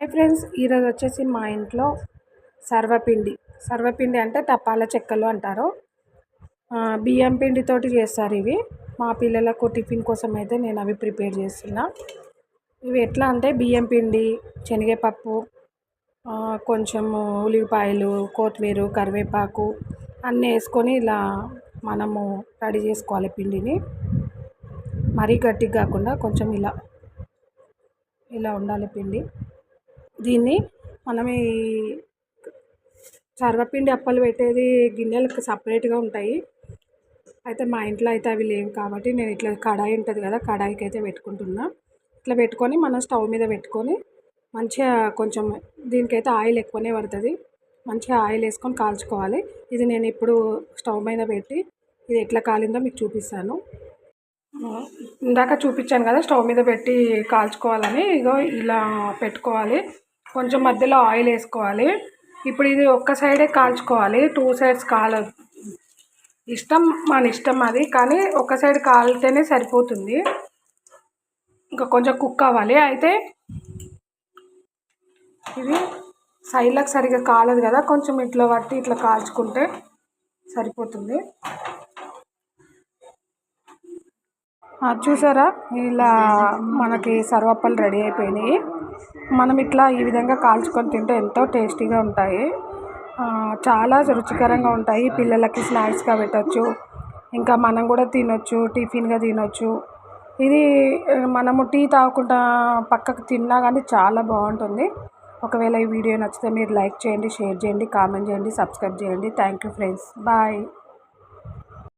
Hi friends ఈరోజు వచ్చేసి మా ఇంట్లో సర్వపిండి. సర్వపిండి అంటే తపాల చెక్కలు అంటారు. బియ్యం పిండితోటి చేస్తారు ఇవి. మా పిల్లలకు టిఫిన్ కోసం అయితే నేను అవి ప్రిపేర్ చేస్తున్నా. ఇవి ఎట్లా అంటే బియ్యం పిండి శనగపప్పు కొంచెము ఉల్లిపాయలు కొత్తిమీర కరివేపాకు అన్నీ వేసుకొని ఇలా మనము రెడీ చేసుకోవాలి పిండిని. మరీ గట్టిగా కాకుండా కొంచెం ఇలా ఇలా ఉండాలి పిండి. దీన్ని మనం ఈ సర్వపిండి అప్పలు పెట్టేది గిన్నెలకు సపరేట్గా ఉంటాయి. అయితే మా ఇంట్లో అయితే అవి లేవు కాబట్టి నేను ఇట్లా కడాయి ఉంటుంది కదా కడాయికి అయితే పెట్టుకుంటున్నా. ఇట్లా పెట్టుకొని మనం స్టవ్ మీద పెట్టుకొని మంచిగా కొంచెం దీనికైతే ఆయిల్ ఎక్కువనే పడుతుంది. మంచిగా ఆయిల్ వేసుకొని కాల్చుకోవాలి. ఇది నేను ఇప్పుడు స్టవ్ మీద పెట్టి ఇది ఎట్లా కాలిందో మీకు చూపిస్తాను. ఇందాక చూపించాను కదా స్టవ్ మీద పెట్టి కాల్చుకోవాలని. ఇగో ఇలా పెట్టుకోవాలి. కొంచెం మధ్యలో ఆయిల్ వేసుకోవాలి. ఇప్పుడు ఇది ఒక్క సైడే కాల్చుకోవాలి. టూ సైడ్స్ కాల ఇష్టం మన ఇష్టం అది. కానీ ఒక సైడ్ కాలితేనే సరిపోతుంది. ఇంకా కొంచెం కుక్ అవ్వాలి అయితే ఇది సైడ్లకు సరిగ్గా కాలదు కదా. కొంచెం ఇట్లా పట్టి ఇట్లా కాల్చుకుంటే సరిపోతుంది. చూసారా? ఇలా మనకి సర్వప్పలు రెడీ అయిపోయినాయి. మనం ఇట్లా ఈ విధంగా కాల్చుకొని తింటే ఎంతో టేస్టీగా ఉంటాయి. చాలా రుచికరంగా ఉంటాయి. పిల్లలకి స్నాక్స్గా పెట్టచ్చు. ఇంకా మనం కూడా తినొచ్చు టిఫిన్గా తినొచ్చు. ఇది మనము టీ తాగకుండా పక్కకు తిన్నా కానీ చాలా బాగుంటుంది. ఒకవేళ ఈ వీడియో నచ్చితే మీరు లైక్ చేయండి షేర్ చేయండి కామెంట్ చేయండి సబ్స్క్రైబ్ చేయండి. Thank you friends. బాయ్.